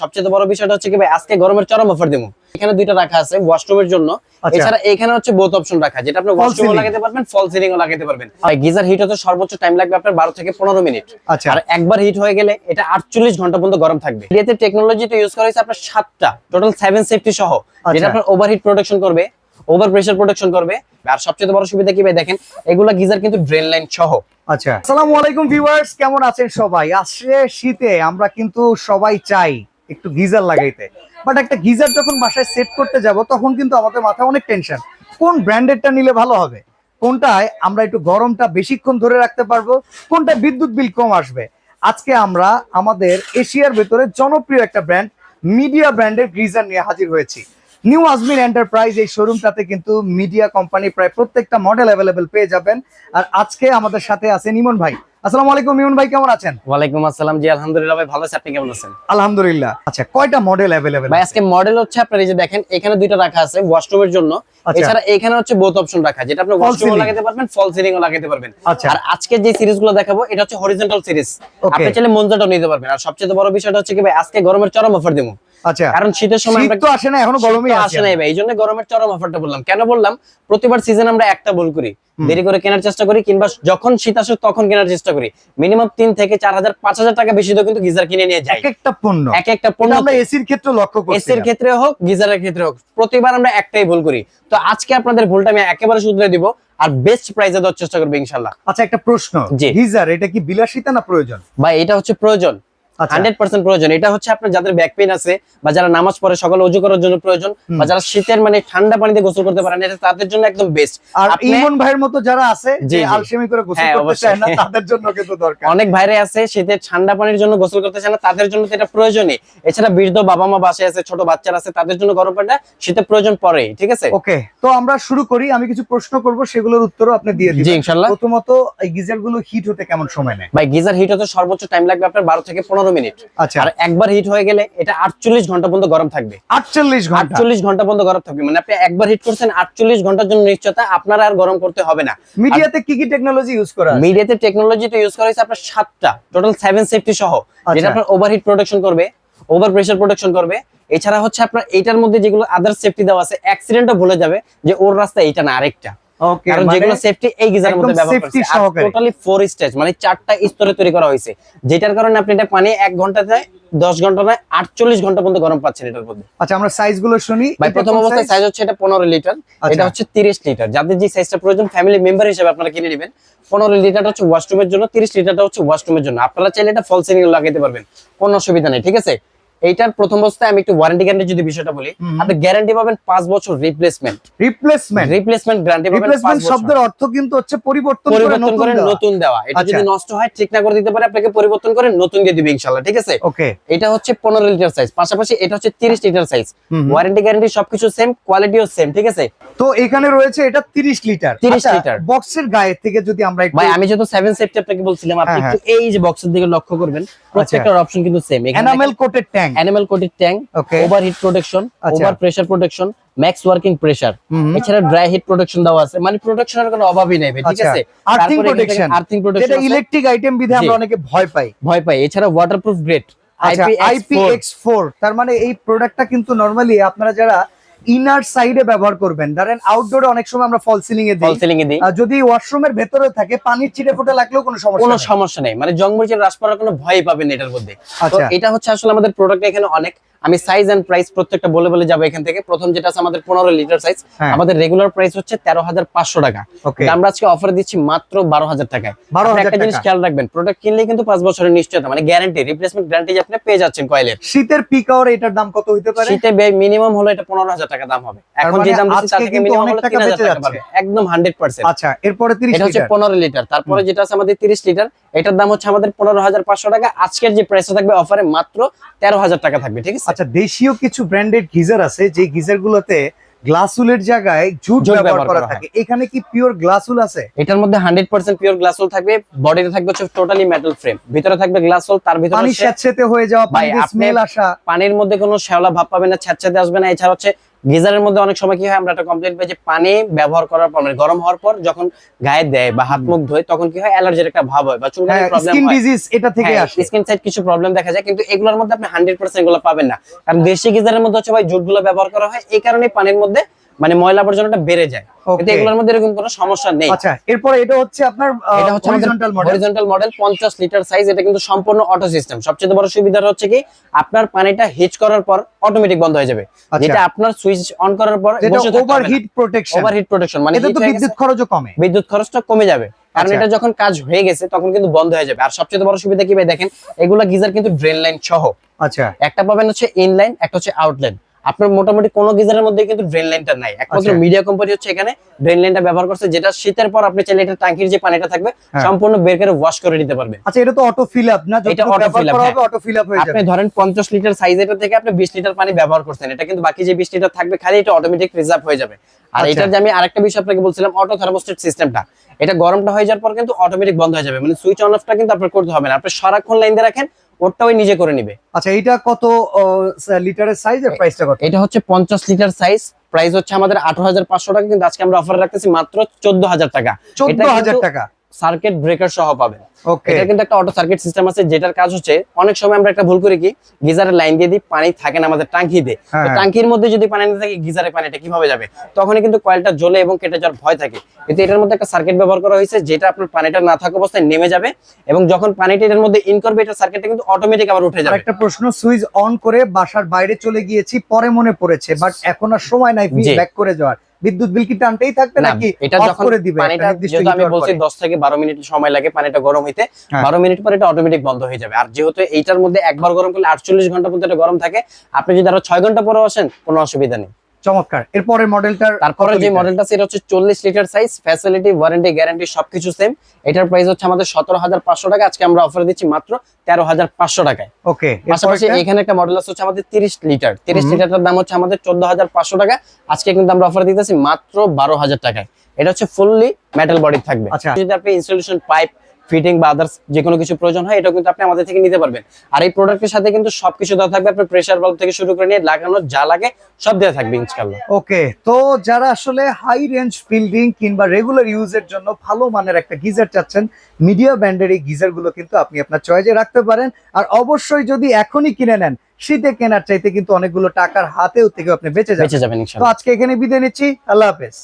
সবচেয়ে বড় বিষয়টা হচ্ছে কি ভাই আজকে গরমের চরম অফার দেবো এখানে দুইটা রাখা আছে ওয়াশরুমের জন্য। আচ্ছা। এছাড়া এখানে হচ্ছে বোথ অপশন রাখা যেটা আপনি ওয়াশরুমও লাগাতে পারবেন ফল সিলিং ও লাগাতে পারবেন। আর গিজার হিট হতে সর্বোচ্চ টাইম লাগবে আপনার বারো থেকে পনেরো মিনিট আচ্ছা। আর একবার হিট হয়ে গেলে এটা আটচল্লিশ ঘণ্টা পর্যন্ত গরম থাকবে। এতে টেকনোলজিতে ইউজ করা হয়েছে আপনার সাতটা। টোটাল সেভেন সেফটি সহ। যেটা আচ্ছা। আপনার ওভারহিট প্রোটেকশন করবে ওভার প্রেসার প্রোটেকশন করবে। আর সবচেয়ে বড় সুবিধা কি ভাই দেখেন এগুলা গিজার কিন্তু ড্রেন লাইন সহ। আচ্ছা। আসসালামু আলাইকুম ভিউয়ার্স কেমন আছেন সবাই? আসছে শীতে আমরা কিন্তু সবাই চাই। একটু গিজার লাগাইতে। বাট একটা গিজার যখন বাসায় সেট করতে যাব, তখন কিন্তু আমাদের মাথায় অনেক টেনশন কোন ব্র্যান্ডেডটা নিলে ভালো হবে? কোনটায় আমরা একটু গরমটা বেশিক্ষণ ধরে রাখতে পারব? কোনটা বিদ্যুৎ বিল কম আসবে? আজকে আমরা আমাদের এশিয়ার ভেতরে জনপ্রিয় একটা ব্র্যান্ড মিডিয়া ব্র্যান্ডের গিজার নিয়ে হাজির হয়েছি। নিউ আজমির এন্টারপ্রাইজ এই শোরুমটাতে কিন্তু মিডিয়া কোম্পানি প্রায় প্রত্যেকটা মডেল অ্যাভেলেবেল পেয়ে যাবেন। আর আজকে আমাদের সাথে আছেন ইমন ভাই। আসসালামু আলাইকুম ইমন ভাই কেমন আছেন? ওয়ালাইকুম আসসালাম জি আলহামদুলিল্লাহ ভাই ভালো আছি। আপনি কেমন আছেন? আলহামদুলিল্লাহ। আচ্ছা কয়টা মডেল অ্যাভেলেবেল ভাই আজকে মডেল হচ্ছে আপনার এই যে দেখেন এখানে দুইটা রাখা আছে ওয়াশরুমের জন্য। আচ্ছা। এছাড়া এখানে হচ্ছে বোথ অপশন রাখা যেটা আপনি ওয়াশরুমও লাগাতে পারবেন ফল লাগাতে পারবেন। আচ্ছা। আর আজকে যে দেখাবো এটা হচ্ছে হরিজন্টাল সিরিজ Okay. আপনি চাইলে মঞ্জাটাও নিতে পারবেন। আর সবচেয়ে বড় বিষয়টা হচ্ছে কি ভাই আজকে গরমের চরম অফার দেবো আচ্ছা কারণ শীতের সময় আমরা তো আসে না এখনও গরমই আছে আসে নাই ভাই এই জন্য গরমের চরম অফারটা বললাম। কেন বললাম? প্রতিবার সিজন আমরা একটা ভুল করি। দেরি করে কেনার চেষ্টা করি কিংবা যখন শীত আসে তখন কেনার চেষ্টা করি। মিনিমাম তিন থেকে চার হাজার পাঁচ হাজার টাকা বেশি তো কিন্তু গিজার কিনে নিয়ে যাই। এক একটা পণ্য। এক একটা পণ্য আমরা এসির ক্ষেত্রে লক্ষ্য করছি এসির ক্ষেত্রে হোক গিজারের ক্ষেত্রে হোক প্রতিবার আমরা একটাই ভুল করি। তো আজকে আপনাদের ভুলটা আমি একেবারে শুধরে দিব আর বেস্ট প্রাইসে দেওয়ার চেষ্টা করব ইনশাল্লাহ আচ্ছা একটা প্রশ্ন। গিজার এটা কি বিলাসিতা না প্রয়োজন? ভাই এটা হচ্ছে প্রয়োজন। হান্ড্রেড পার্সেন্ট প্রয়োজন। এটা হচ্ছে আপনার যাদের ব্যাক পেইন আছে বা যারা নামাজ পড়ে সকালে অজু করার জন্য প্রয়োজন বা যারা শীতের মানে ঠান্ডা পানিতে গোসল করতে পারেন এটা তাদের জন্য একদম বেস্ট আর ইমন ভাইয়ের মতো যারা আছে যে আলসেমি করে গোসল হ্যাঁ, করতে চায় না তাদের জন্য কিন্তু দরকার। অনেক ভাইরে আছে শীতের ঠান্ডা পানির জন্য গোসল করতে চায় না তাদের জন্য তো এটা প্রয়োজনই। এছাড়া বৃদ্ধ বাবা মা বাসায় আছে ছোট বাচ্চারা আছে তাদের জন্য গরম পানিটা শীতের প্রয়োজন পড়ে ঠিক আছে? ওকে তো আমরা শুরু করি আমি কিছু প্রশ্ন করব সেগুলোর উত্তরও আপনি দিয়ে জি দিবেন। ইনশাল্লাহ। প্রথমত এই গিজারগুলো হিট হতে কেমন সময় নেয়? ভাই গিজার হিট হতে সর্বোচ্চ টাইম লাগবে আপনার বারো থেকে পনেরো মিনিট। আচ্ছা। আর একবার হিট হয়ে গেলে এটা আটচল্লিশ ঘণ্টা পর্যন্ত গরম থাকবে। আটচল্লিশ আটচল্লিশ ঘণ্টা পর্যন্ত গরম থাকবে। মানে আপনি একবার হিট করছেন আটচল্লিশ ঘণ্টার জন্য নিশ্চয়তা আপনার আর গরম করতে হবে না। মিডিয়াতে কি কি টেকনোলজি ইউজ করা? মিডিয়াতে টেকনোলজিতে ইউজ করা হয়েছে আপনার সাতটা টোটাল সেভেন সেফটি সহ। আচ্ছা। যেটা আপনার ওভারহিট প্রোটেকশন করবে ওভার প্রেসার প্রোটেকশন করবে। এছাড়া হচ্ছে আপনার এইটার মধ্যে যেগুলো আদার সেফটি দেওয়া আছে অ্যাক্সিডেন্টও ভুলে যাবে যে ওর রাস্তা এইটা না আরেকটা। ওকে কারণ মানে যেগুলো সেফটি এই গিজারের মধ্যে ব্যবহার করছে। টোটালি ফোর স্টেজ মানে চারটা স্তরে তৈরি করা হয়েছে। যেটার কারণে আপনি এটা পানি এক ঘন্টাতে দশ ঘণ্টা নয় আটচল্লিশ ঘণ্টা পর্যন্ত গরম পাচ্ছেন এটার মধ্যে। আচ্ছা আমরা সাইজগুলো শুনি। ভাই প্রথম অবস্থায় সাইজ হচ্ছে এটা পনেরো লিটার। আচ্ছা। এটা হচ্ছে তিরিশ লিটার। যাদের যে সাইজটা প্রয়োজন ফ্যামিলি মেম্বার হিসেবে আপনারা কিনে নেবেন। পনেরো লিটারটা হচ্ছে ওয়াশরুমের জন্য তিরিশ লিটারটা হচ্ছে ওয়াশরুমের জন্য। আপনারা চাইলে এটা ফল সিলিং লাগাইতে পারবেন। কোনো অসুবিধা নেই ঠিক আছে? এইটার প্রথম অবস্থায় আমি একটু ওয়ারেন্টি গ্যারান্টি যদি বিষয়টা বলি আপনি গ্যারান্টি পাবেন পাঁচ বছর রিপ্লেসমেন্ট রিপ্লেসমেন্ট রিপ্লেসমেন্ট গ্যারান্টি পাবেন রিপ্লেসমেন্ট শব্দের অর্থ কিন্তু হচ্ছে পরিবর্তন করে নতুন করে দেওয়া। নতুন দেওয়া। এটা আচ্ছা। যদি নষ্ট হয় ঠিক না করে দিতে পারে আপনাকে পরিবর্তন করে নতুন দিয়ে দিবে ইনশাল্লাহ ঠিক আছে? ওকে। এটা হচ্ছে পনেরো লিটার সাইজ পাশাপাশি এটা হচ্ছে তিরিশ লিটার সাইজ। ওয়ারেন্টি গ্যারান্টি সবকিছু সেম কোয়ালিটিও সেম ঠিক আছে? তো এখানে রয়েছে এটা 30 লিটার। 30 লিটার। বক্সের গায়ে থেকে যদি আমরা একটু ভাই আমি যেহেতু সেভেন সেফটি আপনাকে বলছিলাম আপনি হ্যাঁ, একটু এই যে বক্সের দিকে লক্ষ্য করবেন প্রত্যেকটার অপশন কিন্তু same enamel coated tank animal coated tank overheat protection আচ্ছা। Over pressure protection max working pressure. এছাড়া ড্রাই হিট প্রোটেকশন দেওয়া আছে। মানে প্রোটেকশনের কোনো অভাবই নেই ঠিক আচ্ছা। আছে? Earthing protection। আর্থিং যেটা প্রোটেকশন ইলেকট্রিক আইটেম বিধে আমরা অনেকে ভয় পাই। ভয় পাই। এছাড়া ওয়াটারপ্রুফ গ্রেড আচ্ছা IPX4 তার মানে এই প্রোডাক্টটা কিন্তু নরমালি আপনারা যারা ইনার সাইডে ব্যবহার করবেন। ধরেন আউটডোরে অনেক সময় আমরা ফল সিলিং এ ফল দিই সিলিং এ দিই। আর যদি ওয়াশরুমের ভেতরে থাকে পানির ছিটে ফোটা লাগলেও কোনো সমস্যা কোনো নেই। সমস্যা নেই। মানে জংমরিচের হ্রাস পাওয়ার কোনো ভয় পাবেন এটার মধ্যে। তো আচ্ছা। এটা হচ্ছে আসলে আমাদের প্রোডাক্ট এখানে অনেক আমি সাইজ এন্ড প্রাইস প্রত্যেকটা বলে বলে যাব এখান থেকে। প্রথম যেটা আছে আমাদের পনেরো লিটার সাইজ হ্যাঁ। আমাদের রেগুলার প্রাইস হচ্ছে তেরো হাজার পাঁচশো টাকা। আমরা আজকে অফার দিচ্ছি মাত্র বারো হাজার টাকায়। একটা জিনিস খেয়াল রাখবেন প্রোডাক্ট কিনলে কিন্তু পাঁচ বছরের নিশ্চয়তা মানে গ্যারান্টি রিপ্লেসমেন্ট গ্যারান্টি আপনি পেয়ে যাচ্ছেন কয়েলের শীতের পিক আওয়ার এটার দাম কত হইতে পারে? শীতে মিনিমাম হলো এটা পনেরো হাজার টাকা দাম হবে। এখন মানে যে দাম দিচ্ছি তার থেকে মিনিমাম হলো তিন হাজার টাকা। পাবে একদম হান্ড্রেড পার্সেন্ট আচ্ছা এরপরে 30 এটা হচ্ছে পনেরো লিটার তারপরে যেটা আছে আমাদের তিরিশ লিটার এটার দাম হচ্ছে আমাদের পনেরো হাজার পাঁচশো টাকা। আজকের যে প্রাইসটা থাকবে অফারে মাত্র তেরো হাজার টাকা থাকবে ঠিক আছে? আচ্ছা দেশীয় কিছু ব্র্যান্ডেড গিজার আছে যে গিজার গুলোতে গ্লাসুলের জায়গায় জুট ব্যবহার করা থাকে। এখানে কি পিওর গ্লাসুল আছে? এটার মধ্যে হান্ড্রেড পার্সেন্ট পিওর গ্লাসুল থাকবে বডিতে থাকবে হচ্ছে টোটালি মেটাল ফ্রেম ভিতরে থাকবে গ্লাস হোল তার ভিতরে পানি হয়ে যাওয়া পানির স্মেল আসা। পানির মধ্যে কোনো শ্যাওলা ভাব পাবে না ছ্যাঁচড়াতে আসবে না। এছাড়া হচ্ছে গিজারের মধ্যে অনেক সময় কি হয় আমরা একটা কমপ্লেন পাই যে পানি ব্যবহার করার পর মানে গরম হওয়ার পর যখন গায়ে দেয় বা হাত মুখ ধোয় তখন কি হয় অ্যালার্জির একটা ভাব হয় বা চুলকানির প্রবলেম স্কিন ডিজিজ এটা থেকে আসে। স্কিন সাইড কিছু প্রবলেম দেখা যায় কিন্তু এগুলোর মধ্যে আপনি হান্ড্রেড পার্সেন্টগুলো পাবেন না। কারণ দেশি গিজারের মধ্যে হচ্ছে ভাই জুটগুলো ব্যবহার করা হয় এই কারণে পানির মধ্যে মানে ময়লা আবর্জনাটা বেড়ে যায়। কিন্তু এগুলোর মধ্যে এরকম কোনো সমস্যা নেই। আচ্ছা এরপরে এটা হচ্ছে আপনার এটা হচ্ছে horizontal model horizontal model 50 litre size এটা কিন্তু সম্পূর্ণ অটো সিস্টেম সবচেয়ে বড় সুবিধা হচ্ছে কি আপনার পানিটা হিট করার পর অটোমেটিক বন্ধ হয়ে যাবে। আচ্ছা। যেটা আপনার সুইচ অন করার পর বসে ওভারহিট প্রোটেকশন ওভারহিট প্রোটেকশন মানে heat তো বিদ্যুৎ খরচও কমে। বিদ্যুৎ খরচটা কমে যাবে। কারণ আচ্ছা। এটা যখন কাজ হয়ে গেছে তখন কিন্তু বন্ধ হয়ে যাবে। আর সবচেয়ে বড় সুবিধা কি ভাই দেখেন এগুলা গিজার কিন্তু ড্রেন লাইন সহ। আচ্ছা। একটা পাবেন হচ্ছে ইনলাইন একটা হচ্ছে আউটলাইন আপনার মোটামুটি কোন গিজারের মধ্যে কিন্তু ড্রেন লাইনটা নাই একমাত্র আচ্ছা। মিডিয়া কোম্পানি হচ্ছে এখানে ড্রেন লাইনটা ব্যবহার করছে যেটা শীতের পর আপনি চাইলে এটা ট্যাঙ্কির যে পানিটা থাকবে হ্যাঁ। সম্পূর্ণ বের করে ওয়াশ করে নিতে পারবেন আচ্ছা এটা তো অটো ফিল আপ না এটা এটা অটো ফিল আপ। হবে অটো ফিল আপ হয়ে যাবে আপনি ধরেন পঞ্চাশ লিটার সাইজের থেকে আপনি বিশ লিটার পানি ব্যবহার করছেন এটা কিন্তু বাকি যে বিশ লিটার থাকবে খালি এটা অটোমেটিক রিজার্ভ হয়ে যাবে আর আচ্ছা। এটার যে আমি আরেকটা বিষয় আপনাকে বলছিলাম অটো থার্মোস্টেট সিস্টেমটা এটা গরমটা হয়ে যাওয়ার পর কিন্তু অটোমেটিক বন্ধ হয়ে যাবে মানে সুইচ অন অফটা কিন্তু আপনার করতে হবে না আপনি সারাক্ষণ লাইন দিয়ে রাখেন ওরটা ওই নিজে করে নিবে। আচ্ছা এটা কত লিটারের সাইজ এর প্রাইসটা কত? এটা হচ্ছে পঞ্চাশ লিটার সাইজ প্রাইস হচ্ছে আমাদের আঠারো হাজার পাঁচশো টাকা কিন্তু আজকে আমরা অফার রাখতেছি মাত্র চোদ্দ হাজার টাকা। চোদ্দ হাজার টাকা। সার্কিট ব্রেকার সহ পাবেন। এটা কিন্তু একটা অটো সার্কিট সিস্টেম আছে যেটার কাজ হচ্ছে অনেক সময় আমরা একটা ভুল করি কি গিজারের লাইন দিয়ে দিই পানি থাকে না আমাদের টাঙ্কিতে হ্যাঁ, তো। টাঙ্কির মধ্যে যদি পানি না থাকে গিজারে পানিটা কীভাবে যাবে? তখনই কিন্তু কয়েলটা জ্বলে এবং কেটে যাওয়ার ভয় থাকে। কিন্তু এটার মধ্যে একটা সার্কিট ব্যবহার করা হয়েছে যেটা আপনার পানিটা না থাকা অবস্থায় নেমে যাবে এবং যখন পানিটা এটার মধ্যে ইন করবে এটা সার্কিটটা কিন্তু অটোমেটিক আবার উঠে যাবে। একটা প্রশ্ন সুইচ অন করে বাসার বাইরে চলে গিয়েছি পরে মনে পড়েছে বাট এখন আর সময় নাই। ব্যাক করে যাওয়ার। বিদ্যুৎ বিল কি টানতেই থাকবে নাকি এটা যখন করে দিবে পানিটা যেহেতু আমি বলছি পরে? দশ থেকে বারো মিনিট সময় লাগে পানিটা গরম হইতে হ্যাঁ। বারো মিনিট পরে এটা অটোমেটিক বন্ধ হয়ে যাবে আর যেহেতু এইটার মধ্যে একবার গরম করলে আটচল্লিশ ঘণ্টা পর্যন্ত এটা গরম থাকে আপনি যদি আরও 6 ঘণ্টা পরে আসেন কোনো অসুবিধা নেই চমৎকার। এরপরের মডেলটার তারপরে যে মডেলটা সেটা হচ্ছে চল্লিশ litre size facility warranty guarantee সবকিছু সেম এটার প্রাইস হচ্ছে আমাদের সতেরো হাজার পাঁচশো টাকা। আজকে আমরা অফার দিচ্ছি মাত্র তেরো হাজার পাঁচশো টাকায়। ওকে পাশাপাশি এখানে একটা মডেল আছে হচ্ছে আমাদের তিরিশ লিটার। তিরিশ। লিটারটার দাম হচ্ছে আমাদের চোদ্দ হাজার পাঁচশো টাকা। আজকে কিন্তু আমরা অফার দিতেছি মাত্র বারো হাজার টাকায়। এটা হচ্ছে ফুললি মেটাল বডি থাকবে। আচ্ছা। যদি আপনি ইনস্টলেশন পাইপ ফিটিং বা আদার্স যে কোনো কিছু প্রয়োজন হয় এটা কিন্তু আপনি আমাদের থেকে নিতে পারবেন। আর এই প্রোডাক্টের সাথে কিন্তু সবকিছু দেওয়া থাকবে আপনার প্রেসার বাল্ব থেকে শুরু করে নিয়ে লাগানো যা লাগে সব দেওয়া থাকবে ইনশাআল্লাহ। ওকে তো যারা আসলে হাই রেঞ্জ বিল্ডিং কিংবা রেগুলার ইউজের জন্য ভালো মানের একটা গিজার চাচ্ছেন মিডিয়া ব্যান্ডের এই গিজারগুলো কিন্তু আপনি আপনার চয়েসে রাখতে পারেন। আর অবশ্যই যদি এখনই কিনে নেন শীতে কেনার চাইতে কিন্তু অনেকগুলো টাকার হাতেও থেকে আপনি বেঁচে যাবেন। বেঁচে যাবেন তো আজকে এখানে বিদায় নিচ্ছি আল্লাহ হাফেজ।